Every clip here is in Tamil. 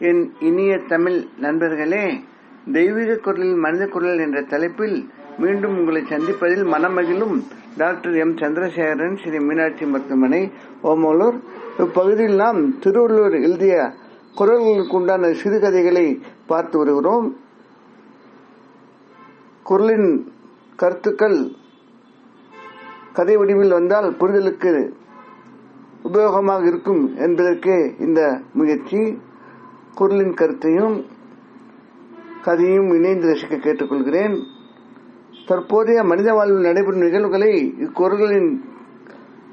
என் இனிய தமிழ் நண்பர்களே தெய்வீக குரலில் மனித குரல் என்ற தலைப்பில் மீண்டும் உங்களை சந்திப்பதில் மனமகிழும் டாக்டர் எம். சந்திரசேகரன் ஸ்ரீ மீனாட்சி மருத்துவமனை ஓமலூர். இப்பகுதியில் நாம் திருவள்ளுவர் எழுதிய குரல்களுக்கு உண்டான சிறுகதைகளை பார்த்து வருகிறோம். குரலின் கருத்துக்கள் கதை வடிவில் வந்தால் புரிதலுக்கு உபயோகமாக இருக்கும் என்பதற்கே இந்த முயற்சி. குரலின் கருத்தையும் கதையும் இணைந்து ரசிக்க கேட்டுக்கொள்கிறேன். தற்போதைய மனித வாழ்வில் நடைபெறும் நிகழ்வுகளை இக்குரல்களின்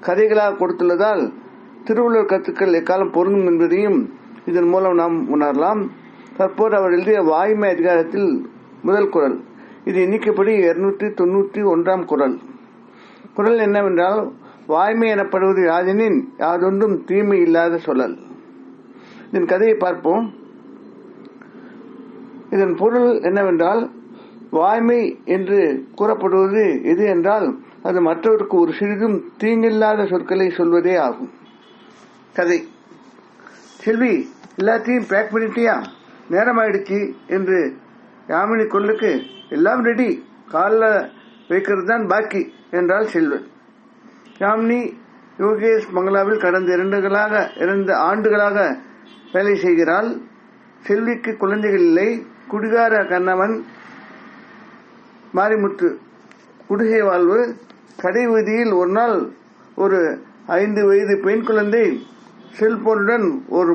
கதைகளாக கொடுத்துள்ளதால் திருவள்ளுவர் கருத்துக்கள் எக்காலம் பொருந்தும் என்பதையும் இதன் மூலம் நாம் உணரலாம். தற்போது அவர் எழுதிய வாய்மை அதிகாரத்தில் முதல் குரல். இது எண்ணிக்கைப்படி இருநூற்றி தொண்ணூற்றி ஒன்றாம் குரல். குரல் என்னவென்றால் வாய்மை எனப்படுவது யாதெனின் யாதொன்றும் தீமை இல்லாத சொல்லல். இதன் கதையை பார்ப்போம். இதன் பொருள் என்னவென்றால் வாய்மை என்று கூறப்படுவது எது என்றால் அது மற்றவருக்கு ஒரு சிறிதும் தீங்கில்லாத சொற்களை சொல்வதே ஆகும். கதை. செல்வி எல்லாத்தையும் பேக் பண்ணிட்டியா? நேரம் ஆயிடுச்சு என்று யாமினி கொல்லுக்கு எல்லாம் ரெடி காலில் வைக்கிறது தான் பாக்கி என்றால் செல்வன். யாமினி யோகேஷ் பங்களாவில் கடந்த இரண்டுகளாக இரண்டு ஆண்டுகளாக வேலை செய்கிறாள். செல்விக்கு குழந்தைகள் இல்லை. குடிகார கண்ணவன் மாரிமுத்து. குடிசை வாழ்வு. கடை வீதியில் ஒரு நாள் ஒரு ஐந்து வயது பெண் குழந்தை செல்போனுடன் ஒரு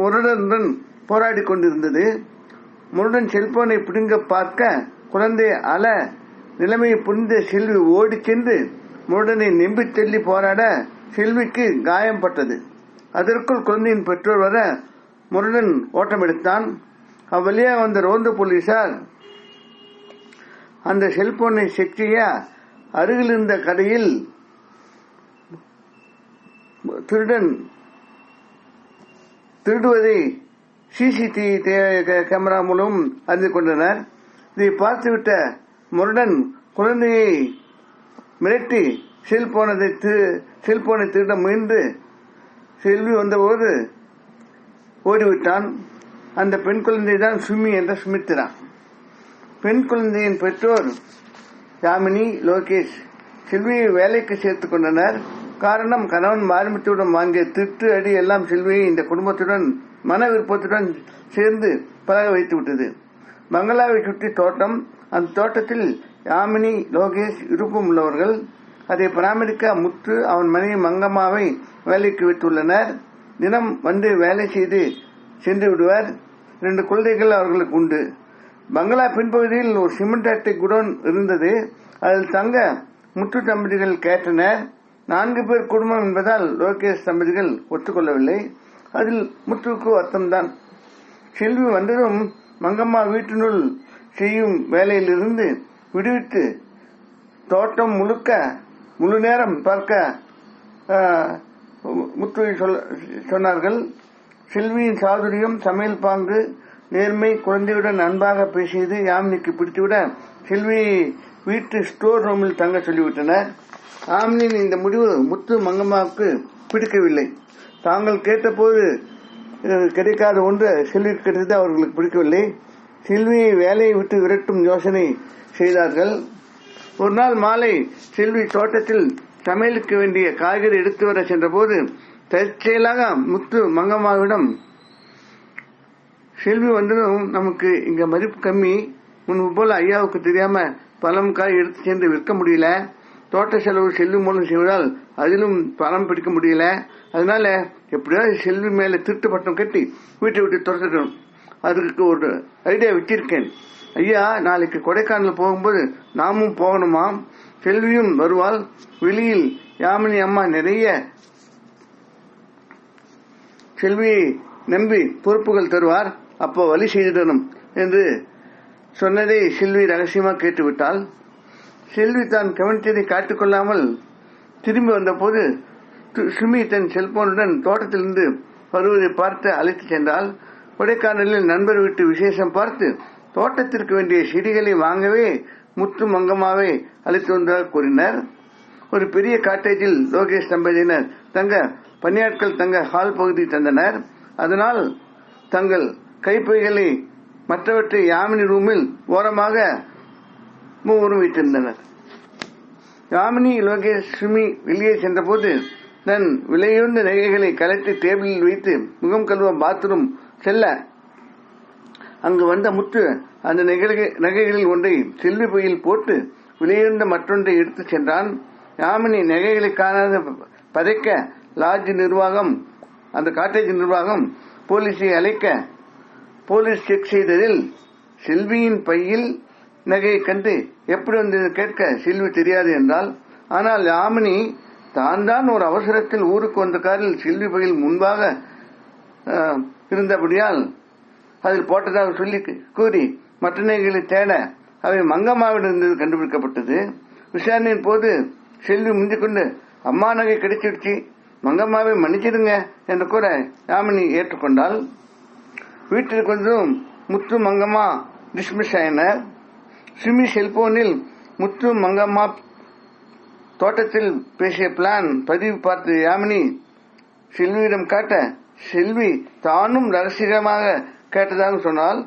முரடனுடன் போராடி கொண்டிருந்தது. முருடன் செல்போனை பிடுங்க பார்க்க குழந்தை அல நிலைமையை புரிந்த செல்வி ஓடி சென்று முருடனை நெம்பி தள்ளி போராட செல்விக்கு காயம் பட்டது. அதற்குள் குழந்தையின் பெற்றோர் வர முருடன் ஓட்டம் எடுத்தான் அவ்வழியே வந்த ரோந்து போலீசார் அந்த செல்போனை செக் செய்ய அருகில் இருந்த கடையில் திருடன் திருடுவதை சிசிடிவி கேமரா மூலம் அறிந்து கொண்டனர். இதை பார்த்துவிட்ட முருடன் குழந்தையை மிரட்டி செல்போனதை செல்போனை திருட முயன்று செல்வி வந்தபோது ஓடிவிட்டான். அந்த பெண் குழந்தை தான் சுமி என்ற சுமித்ரா. பெண் குழந்தையின் பெற்றோர் யாமினி லோகேஷ். செல்வியை வேலைக்கு சேர்த்துக் கொண்டனர். காரணம் கணவன் மாரிமுத்துடன் வாங்கிய திட்டு அடி எல்லாம் செல்வியை இந்த குடும்பத்துடன் மன விருப்பத்துடன் சேர்ந்து பழக வைத்து விட்டது பங்களாவை சுற்றி தோட்டம் அந்த தோட்டத்தில் யாமினி லோகேஷ் விருப்பம் உள்ளவர்கள். அதை பராமரிக்க முத்து அவன் மனைவி மங்கம்மாவை வேலைக்கு விட்டுள்ளனர். தினம் வந்து வேலை செய்து சென்று விடுவார். இரண்டு குழந்தைகள் அவர்களுக்கு உண்டு. பங்களா பின்பகுதியில் ஒரு சிமெண்ட் அட்டை குடோன் இருந்தது. அதில் தங்க முற்று தம்பதிகள் கேட்டனர் நான்கு பேர் குடும்பம் என்பதால் லோகேஷ் தம்பதிகள் ஒத்துக்கொள்ளவில்லை. அதில் முற்றுக்கு அர்த்தம்தான். செல்வி வந்ததும் மங்கம்மா வீட்டினுள் செய்யும் வேலையிலிருந்து விடுவித்து தோட்டம் முழுக்க முழு நேரம் பார்க்க முத்துவை சொன்னார்கள். செல்வியின் சாதுரியம் சமையல் பாங்கு நேர்மை குழந்தையுடன் அன்பாக பேசியது யாமினிக்கு பிடித்துவிட செல்வியை வீட்டு ஸ்டோர் ரூமில் தங்க சொல்லிவிட்டனர் ஆம்னியின் இந்த முடிவு முத்து மங்கம்மாவுக்கு பிடிக்கவில்லை. தாங்கள் கேட்டபோது கிடைக்காத ஒன்று செல்வி கிடைத்தது அவர்களுக்கு பிடிக்கவில்லை. செல்வியை வேலையை விட்டு விரட்டும் யோசனை செய்தார்கள். ஒரு நாள் மாலை செல்வி தோட்டத்தில் சமையலுக்கு வேண்டிய காய்கறி எடுத்து வர சென்றபோது தற்செயலாக முத்து மங்கம்மாவிடம் செல்வி வந்ததும் நமக்கு இங்க மதிப்பு கம்மி. முன்பு போல ஐயாவுக்கு தெரியாம பழம் காய் எடுத்து சென்று விற்க முடியல. தோட்ட செலவு செல்வி மூலம் செய்வதால் அதிலும் பழம் பிடிக்க முடியல. அதனால எப்படியாவது செல்வி மேல திருட்டு பட்டம் கட்டி வீட்டை விட்டு துரத்துக்கணும் அதுக்கு ஒரு ஐடியா வச்சிருக்கேன். ஐயா நாளைக்கு கொடைக்கானல் போகும்போது நாமும் போகணுமா செல்வியும் வருவாள். வெளியில் யாமினி அம்மா நிறைய செல்வியை நம்பி பொறுப்புகள் தருவார். அப்போ வழி செய்திடணும் என்று சொன்னதை செல்வி ரகசியமாக கேட்டுவிட்டாள். செல்வி தான் கவனித்ததை காட்டுக்கொள்ளாமல் திரும்பி வந்தபோது சுமி தன் செல்போனுடன் தோட்டத்திலிருந்து வருவதை பார்த்து அழைத்து சென்றால் கொடைக்கானலில் நண்பர் வீட்டு விசேஷம் பார்த்து தோட்டத்திற்கு வேண்டிய செடிகளை வாங்கவே முத்து மங்கம்மாவை அழைத்து வந்ததாக கூறினர். ஒரு பெரிய காட்டேஜில் லோகேஷ் தம்பதியினர் தங்க பணியாட்கள் தங்க ஹால் பகுதி தந்தனர். அதனால் தங்கள் கைப்பைகளை மற்றவற்றை யாமினி ரூமில் ஓரமாக மூவரும் வைத்திருந்தனர். யாமினி லோகேஷ் சுமி வெளியே சென்றபோது தன் விலையுந்த நகைகளை கலட்டி டேபிளில் வைத்து முகம் கழுவ பாத்ரூம் செல்ல அங்கு வந்த முத்து அந்த நகைகள் நகைகளில் ஒன்றை செல்வி பையில் போட்டு விலையுந்த மற்றொன்றை எடுத்துச் சென்றான். யாமினி நகைகளை காணாத பதைக்க லாட்ஜ் நிர்வாகம் அந்த காட்டேஜ் நிர்வாகம் போலீஸை அழைக்க போலீஸ் செக் செய்ததில் செல்வியின் பையில் நகையை கண்டு எப்படி வந்தது கேட்க செல்வி தெரியாது என்றால் ஆனால் யாமினி தான் தான் ஒரு அவசரத்தில் ஊருக்கு வந்த காரில் செல்வி பையில் முன்பாக இருந்தபடியால் அதில் போட்டதாக சொல்லி கூறி மற்ற நகைகளை தேட அவை மங்கம்மாவிடமிருந்து கண்டுபிடிக்கப்பட்டது. விசாரணையின் போது செல்வி முந்தி கொண்டு அம்மா நகை கிடைச்சிடுச்சு மங்கம்மாவை மன்னிச்சிடுங்க என்று கூற யாமினி ஏற்றுக்கொண்டால் வீட்டில் கொஞ்சம் முத்து மங்கம்மா டிஸ்மிஸ் ஆயினர். சிமி செல்போனில் முத்து மங்கம்மா தோட்டத்தில் பேசிய பிளான் பதிவு பார்த்து யாமினி செல்வியிடம் காட்ட செல்வி தானும் ரகசியமாக கேட்டதாக சொன்னால்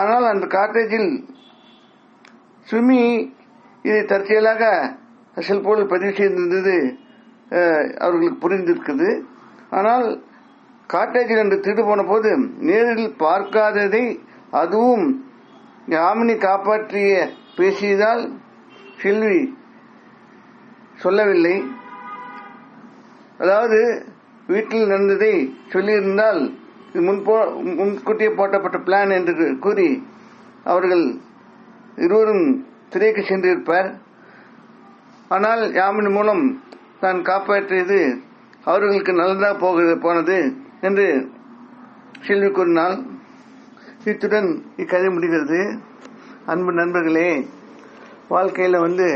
ஆனால் அந்த காட்டேஜில் சுமி இதை தற்செயலாக செல்போனில் பதிவு செய்திருந்தது அவர்களுக்கு புரிந்திருக்குது. ஆனால் காட்டேஜில் என்று திருடு போன போது நேரில் பார்க்காததை அதுவும் யாமினி காப்பாற்றிய பேசியதால் செல்வி சொல்லவில்லை. அதாவது வீட்டில் நடந்ததை சொல்லியிருந்தால் முன்போ முன்கூட்டியே போட்டப்பட்ட பிளான் என்று கூறி அவர்கள் இருவரும் திரைக்கு சென்றிருப்பார். ஆனால் யாமின் மூலம் தான் காப்பாற்றியது அவர்களுக்கு நல்லதாக போக போனது என்று செல்வி கூறினால் இத்துடன் இக்கதை முடிகிறது. அன்பு நண்பர்களே வாழ்க்கையில் வந்து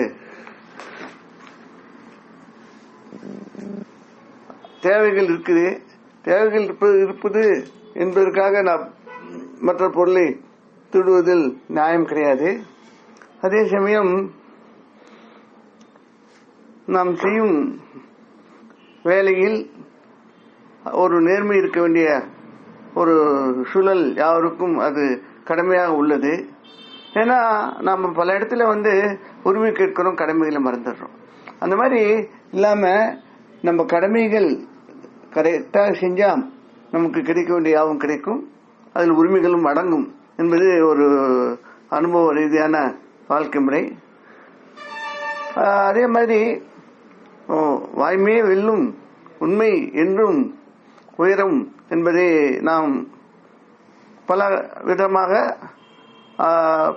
தேவைகள் இருக்குது. தேவைகள் இருப்பது இருப்பது என்பதற்காக நாம் மற்ற பொருளை திருடுவதில் நியாயம் கிடையாது. அதே சமயம் நாம் செய்யும் வேலையில் ஒரு நேர்மை இருக்க வேண்டிய ஒரு சூழல் யாருக்கும் அது கடமையாக உள்ளது. ஏன்னா நம்ம பல இடத்துல வந்து உரிமை கேட்கிறோம் கடமைகளை மறந்துடுறோம். அந்த மாதிரி இல்லாம நம்ம கடமைகள் கரெக்டாக செஞ்சால் நமக்கு கிடைக்க வேண்டிய யாவும் கிடைக்கும். அதில் உரிமைகளும் அடங்கும் என்பது ஒரு அனுபவ ரீதியான வாழ்க்கை முறை. அதே மாதிரி வாய்மையே வெல்லும் உண்மை என்றும் உயரும் என்பதை நாம் பல விதமாக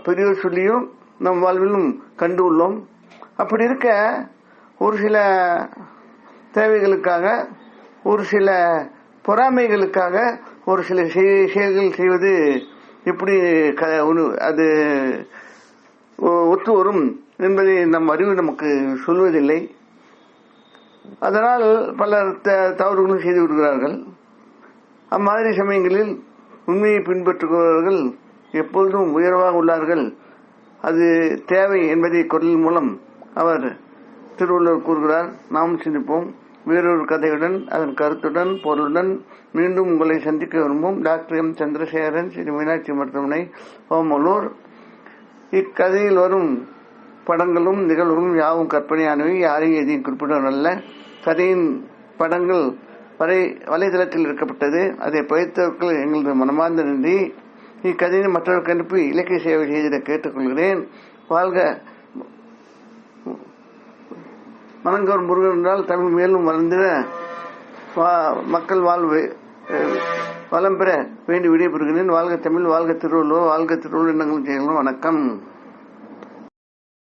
பெரியோர் சொல்லியும் நம் வாழ்விலும் கண்டு உள்ளோம் அப்படி இருக்க ஒரு சில தேவைகளுக்காக ஒரு சில பொறாமைகளுக்காக ஒரு சில செயல்கள் செய்வது எப்படி க- அது ஒ- ஒத்து வரும் என்பதை நம் அறிவு நமக்கு சொல்வதில்லை. அதனால் பலர் த- தவறுகளும் செய்து விடுகிறார்கள். அம்மாதிரி சமயங்களில் உண்மையை பின்பற்றுபவர்கள் எப்பொழுதும் உயர்வாக உள்ளார்கள். அது தேவை என்பதை குரல் மூலம் அவர் திருவள்ளுவர் கூறுகிறார். நாம் சிந்திப்போம். வேறொரு கதையுடன் அதன் கருத்துடன் பொருளுடன் மீண்டும் உங்களை சந்திக்க விரும்பும் டாக்டர் எம். சந்திரசேகரன் ஸ்ரீ மீனாட்சி மருத்துவமனை ஓமலூர். இக்கதையில் வரும் படங்களும் நிகழ்வுகளும் யாவும் கற்பனையானவை யாரையும் எதையும் குறிப்பிடவல்ல கதையின் படங்கள் வரை வலைதளத்தில் இருக்கப்பட்டது அதை பயிர்த்தவர்கள் எங்களது மனமார்ந்த நன்றி. இக்கதையை மற்றவர்களுக்கு அனுப்பி இலக்கிய சேவை செய்திட கேட்டுக்கொள்கிறேன். வாழ்க மனங்கோர் முருகன் என்றால் தமிழ் மேலும் வளர்ந்திட வா- மக்கள் வாழ்வு வளம் பெற வேண்டி விடைபெறுகிறேன். வாழ்க தமிழ் வாழ்க திருவள்ளுவர் வாழ்க திருவள்ளுவர் எண்ணங்களும் செய்யணும் வணக்கம்.